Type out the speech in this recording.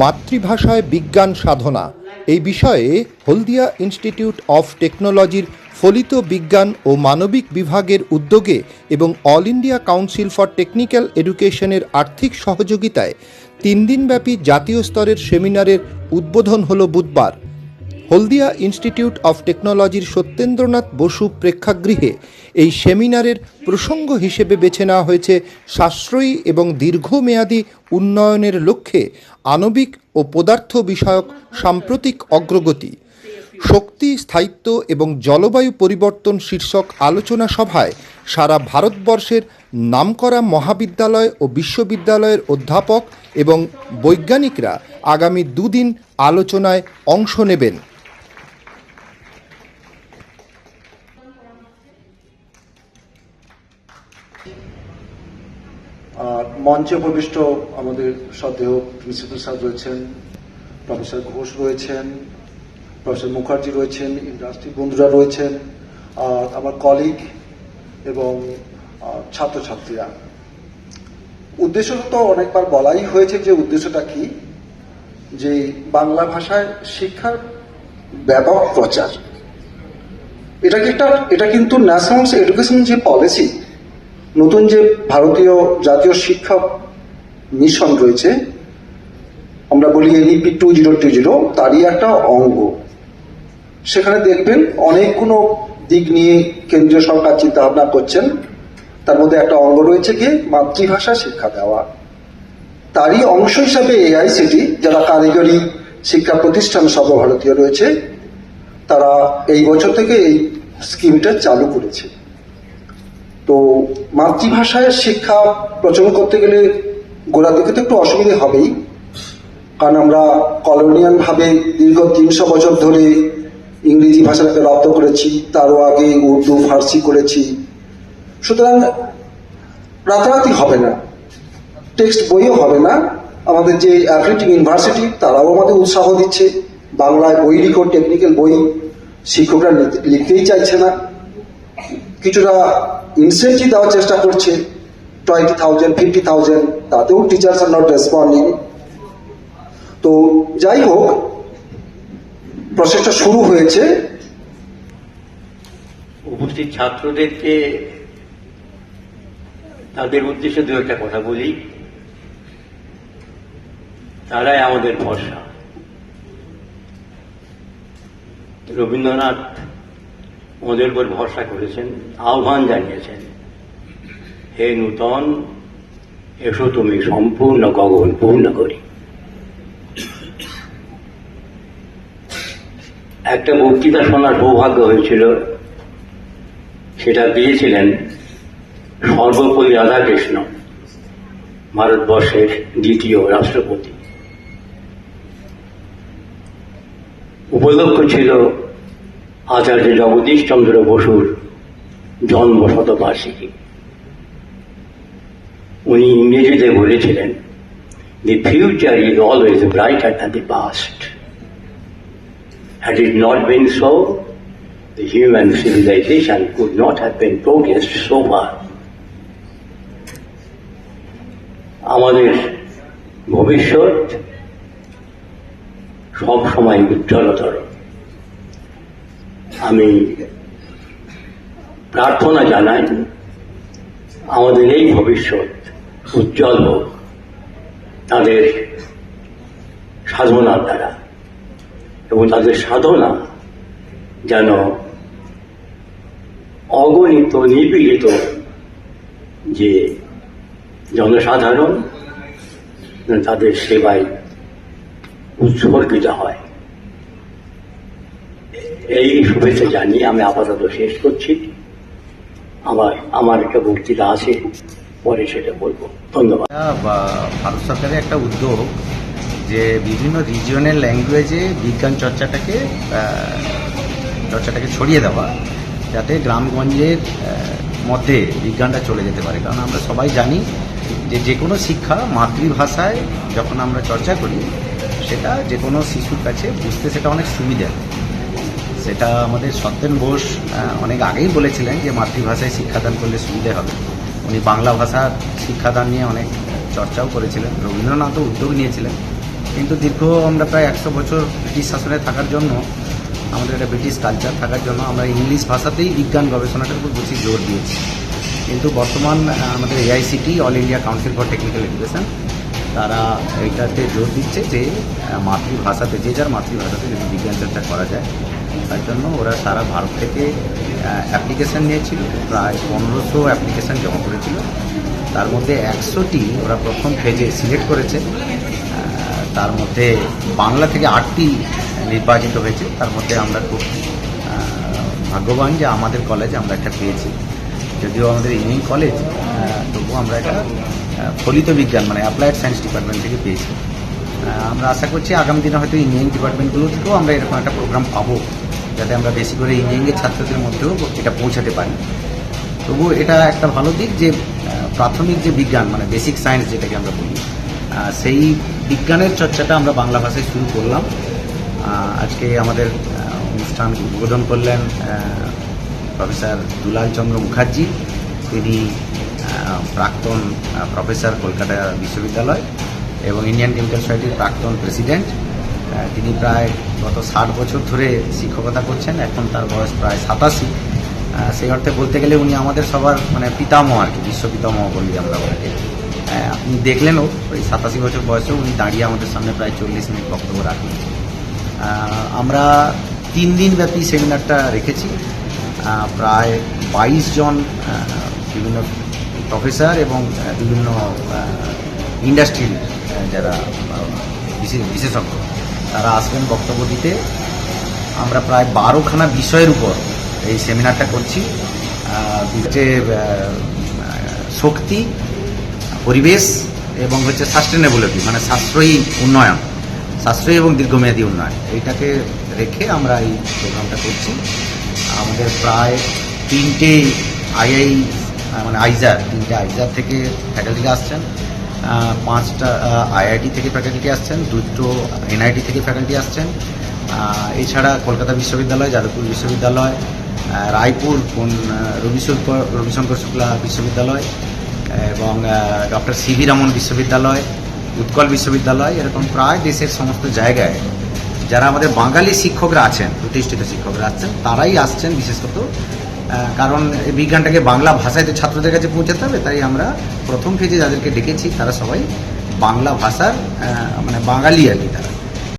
মাতৃভাষায় বিজ্ঞান সাধনা। এই বিষয়ে হলদিয়া ইনস্টিটিউট অফ টেকনোলজির ফলিত বিজ্ঞান ও মানবিক বিভাগের উদ্যোগে এবং all India council for technical এডুকেশনের আর্থিক সহযোগিতায় তিন দিনব্যাপী জাতীয় স্তরের সেমিনারের উদ্বোধন হল বুধবার। হলদিয়া ইনস্টিটিউট অফ টেকনোলজির সত্যেন্দ্রনাথ বসু প্রেক্ষাগৃহে এই সেমিনারের প্রসঙ্গ হিসেবে বেছে নেওয়া হয়েছে সাশ্রয়ী এবং দীর্ঘমেয়াদী উন্নয়নের লক্ষ্যে আণবিক ও পদার্থ বিষয়ক সাম্প্রতিক অগ্রগতি। শক্তি, স্থায়িত্ব এবং জলবায়ু পরিবর্তন শীর্ষক আলোচনা সভায় সারা ভারতবর্ষের নামকরা মহাবিদ্যালয় ও বিশ্ববিদ্যালয়ের অধ্যাপক এবং বৈজ্ঞানিকরা আগামী দুদিন আলোচনায় অংশ নেবেন। মঞ্চে উপবিষ্ট আমাদের সদেহ প্রিন্সিপাল স্যার রয়েছেন, প্রফেসর ঘোষ রয়েছেন, প্রফেসর মুখার্জি রয়েছেন, ইন্ডাস্ট্রি বন্ধুরা রয়েছেন, আর আমার কলিগ এবং ছাত্রছাত্রীরা। উদ্দেশ্য তো অনেকবার বলাই হয়েছে যে উদ্দেশ্যটা কি? যে বাংলা ভাষায় শিক্ষার ব্যাপক প্রচার। এটা কি একটা, এটা কিন্তু ন্যাশনাল এডুকেশন যে পলিসি নতুন যে ভারতীয় জাতীয় শিক্ষা মিশন রয়েছে, আমরা বলি NEP two zero two zero তারই একটা অঙ্গ। সেখানে দেখবেন অনেকগুলো দিক নিয়ে কেন্দ্রীয় সরকার চিন্তা ভাবনা করছেন। তার মধ্যে একটা অঙ্গ রয়েছে গিয়ে মাতৃভাষা শিক্ষা দেওয়া। তারই অংশ হিসাবে এআইসিটি যারা কারিগরি শিক্ষা প্রতিষ্ঠান সর্বভারতীয় রয়েছে, তারা এই বছর থেকে এই স্কিমটা চালু করেছে। তো মাতৃভাষায় শিক্ষা প্রচলন করতে গেলে গোড়া দিকে তো একটু অসুবিধে হবেই। কারণ আমরা কলোনিয়াল ভাবে দীর্ঘ তিনশো বছর ধরে ইংরেজি ভাষাটাকে রপ্ত করেছি, তারও আগে উর্দু, ফার্সি করেছি। সুতরাং রাতারাতি হবে না, টেক্সট বইও হবে না। আমাদের যে অ্যাফিলিটিং ইউনিভার্সিটি, তারাও আমাদের উৎসাহ দিচ্ছে। বাংলায় বই লিখো টেকনিক্যাল বই শিক্ষকরা লিখতে- লিখতেই চাইছে না। কিছুটা ইনসেন্টিভ দেওয়ার চেষ্টা করছে। টোয়েন্টি থাউজেন্ড ফিফটি থাউজেন্ড তাতেও টিচার্স আর নট রেসপন্ডিং তো যাই হোক প্রসেসটা শুরু হয়েছে। উপস্থিত ছাত্রদেরকে তাদের উদ্দেশ্যে দু একটা কথা বলি। তারাই আমাদের ভরসা। রবীন্দ্রনাথ ওদের উপর ভরসা করেছেন, আহ্বান জানিয়েছেন, হে নূতন, এসো তুমি সম্পূর্ণ গগন পূর্ণ করি। একটা বক্তৃতা শোনার সৌভাগ্য হয়েছিল, সেটা দিয়েছিলেন সর্বপল্লী রাধাকৃষ্ণ, ভারতবর্ষের দ্বিতীয় রাষ্ট্রপতি। উপলক্ষ ছিল আচার্য জগদীশ চন্দ্র বসুর জন্ম শতবার্ষিকী উনি ইংরেজিতে বলেছিলেন the future is always brighter than the past Had it not been so, the human civilization could not have been progressed so far. আমাদের ভবিষ্যৎ সব সময় উজ্জ্বলতর। আমি প্রার্থনা জানাই, আমাদের এই ভবিষ্যৎ উজ্জ্বল হোক, তাদের সাধনার দ্বারা এবং তাদের সাধনা যেন অগণিত নিপীড়িত যে জনসাধারণ, তাদের সেবায় উৎসর্গিত হয়। এই শুভেচ্ছা জানিয়ে আমি আপাতত শেষ করছি। আমার আমার একটা বক্তৃতা আছে, পরে সেটা বলব। ধন্যবাদ। ভারত সরকারের একটা উদ্যোগ যে বিভিন্ন রিজিয়নের ল্যাঙ্গুয়েজে বিজ্ঞান চর্চাটাকে চর্চাটাকে ছড়িয়ে দেওয়া, যাতে গ্রামগঞ্জের মধ্যে বিজ্ঞানটা চলে যেতে পারে। কারণ আমরা সবাই জানি যে যে কোনো শিক্ষা মাতৃভাষায় যখন আমরা চর্চা করি, সেটা যে কোনো শিশুর কাছে বুঝতে সেটা অনেক সুবিধা। সেটা আমাদের সত্যেন বোস অনেক আগেই বলেছিলেন যে মাতৃভাষায় শিক্ষাদান করলে সুবিধে হবে। উনি বাংলা ভাষার শিক্ষাদান নিয়ে অনেক চর্চাও করেছিলেন, রবীন্দ্রনাথও উদ্যোগ নিয়েছিলেন। কিন্তু দীর্ঘ আমরা প্রায় একশো বছর ব্রিটিশ শাসনে থাকার জন্য, আমাদের একটা ব্রিটিশ কালচার থাকার জন্য আমরা ইংলিশ ভাষাতেই বিজ্ঞান গবেষণাটার উপর বেশি জোর দিয়েছি। কিন্তু বর্তমান আমাদের AICT all India council for technical education তারা এইটাতে জোর দিচ্ছে যে মাতৃভাষাতে, যে যার মাতৃভাষাতে যদি বিজ্ঞান চর্চা করা যায় তার জন্য ওরা সারা ভারত থেকে অ্যাপ্লিকেশান নিয়েছিল প্রায় পনেরোশো অ্যাপ্লিকেশান জমা করেছিল। তার মধ্যে একশোটি ওরা প্রথম ফেজে সিলেক্ট করেছে। তার মধ্যে বাংলা থেকে আটটি নির্বাচিত হয়েছে। তার মধ্যে আমরা খুব ভাগ্যবান যে আমাদের কলেজে আমরা একটা পেয়েছি। যদিও আমাদের ইঞ্জিনিয়ারিং কলেজ তবুও আমরা আহ, ফলিত বিজ্ঞান মানে অ্যাপ্লায়েড সায়েন্স ডিপার্টমেন্ট থেকে পেয়েছি। আমরা আশা করছি আগামী দিনে হয়তো ইঞ্জিনিয়ারিং ডিপার্টমেন্টগুলো থেকেও আমরা এরকম একটা প্রোগ্রাম পাবো। যাতে আমরা বেশি করে ইঞ্জিনিয়ারিংয়ের ছাত্রদের মধ্যেও এটা পৌঁছাতে পারি। তবু এটা একটা ভালো দিক যে প্রাথমিক যে বিজ্ঞান মানে বেসিক সায়েন্স যেটাকে আমরা বলি সেই বিজ্ঞানের চর্চাটা আমরা বাংলা ভাষায় শুরু করলাম। আজকে আমাদের অনুষ্ঠান উদ্বোধন করলেন প্রফেসর দুলাল চন্দ্র মুখার্জি। তিনি প্রাক্তন প্রফেসর কলকাতা বিশ্ববিদ্যালয় এবং ইন্ডিয়ান কেমিক্যাল সোসাইটির প্রাক্তন প্রেসিডেন্ট। তিনি প্রায় গত ষাট বছর ধরে শিক্ষকতা করছেন, এখন তার বয়স প্রায় সাতাশি। সেই অর্থে বলতে গেলে উনি আমাদের সবার মানে পিতামহ আর কি, বিশ্ব পিতামহ বলি আমরা ওনাকে। আপনি দেখলেনও ওই সাতাশি বছর বয়সেও উনি দাঁড়িয়ে আমাদের সামনে প্রায় চল্লিশ মিনিট বক্তব্য রাখেন। আমরা তিন দিন ব্যাপী সেমিনারটা রেখেছি। প্রায় বাইশ জন বিভিন্ন প্রফেসর এবং বিভিন্ন ইন্ডাস্ট্রির যারা, বিশেষ- বিশেষজ্ঞ। তারা আসবেন বক্তব্য দিতে। আমরা প্রায় বারোখানা বিষয়ের উপর এই সেমিনারটা করছি। হচ্ছে শক্তি, পরিবেশ এবং হচ্ছে সাস্টেনেবিলিটি মানে সাশ্রয়ী উন্নয়ন, সাশ্রয়ী এবং দীর্ঘমেয়াদী উন্নয়ন। এইটাকে রেখে আমরা এই প্রোগ্রামটা করছি। আমাদের প্রায় তিনটে আইআই মানে আইজার, তিনটে আইজার থেকে ফ্যাকাল্টিরা আসছেন। পাঁচটা আইআইটি থেকে ফ্যাকাল্টি আসছেন, দুটো এনআইটি থেকে ফ্যাকাল্টি আসছেন। এছাড়া কলকাতা বিশ্ববিদ্যালয়, যাদবপুর বিশ্ববিদ্যালয় রায়পুর, কোন রবিশঙ্কর রবিশঙ্কর শুক্লা বিশ্ববিদ্যালয়, এবং ডক্টর সিভি রমন বিশ্ববিদ্যালয়, উৎকল বিশ্ববিদ্যালয়, এরকম প্রায় দেশের সমস্ত জায়গায় যারা আমাদের বাঙালি শিক্ষকরা আছেন, প্রতিষ্ঠিত শিক্ষকরা আছেন, তারাই আসছেন বিশেষত কারণ এই বিজ্ঞানটাকে বাংলা ভাষায় তো ছাত্রদের কাছে পৌঁছাতে হবে, তাই আমরা প্রথম ফেজে যাদেরকে ডেকেছি, তারা সবাই বাংলা ভাষার মানে বাঙালি আর কি তারা।